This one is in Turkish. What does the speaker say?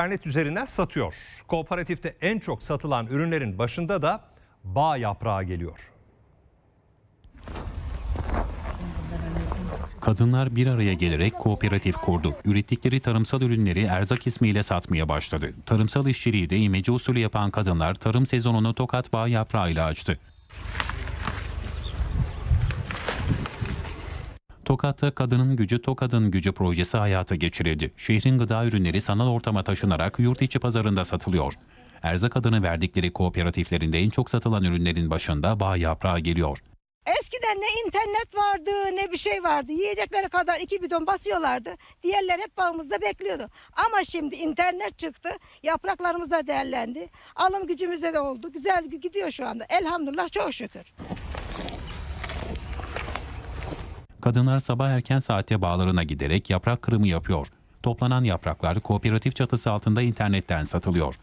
İnternet üzerinden satıyor. Kooperatifte en çok satılan ürünlerin başında da bağ yaprağı geliyor. Kadınlar bir araya gelerek kooperatif kurdu. Ürettikleri tarımsal ürünleri erzak ismiyle satmaya başladı. Tarımsal işçiliği de imece usulü yapan kadınlar tarım sezonunu Tokat Bağ yaprağıyla açtı. Tokat'ta Kadının Gücü Tokat'ın Gücü projesi hayata geçirildi. Şehrin gıda ürünleri sanal ortama taşınarak yurt içi pazarında satılıyor. Erzak adını verdikleri kooperatiflerinde en çok satılan ürünlerin başında bağ yaprağı geliyor. Eskiden ne internet vardı ne bir şey vardı. Yiyecekleri kadar iki bidon basıyorlardı. Diğerler hep bağımızda bekliyordu. Ama şimdi internet çıktı. Yapraklarımız da değerlendi. Alım gücümüzde de oldu. Güzel gidiyor şu anda. Elhamdülillah çok şükür. Kadınlar sabah erken saatte bağlarına giderek yaprak kırımı yapıyor. Toplanan yapraklar kooperatif çatısı altında internetten satılıyor.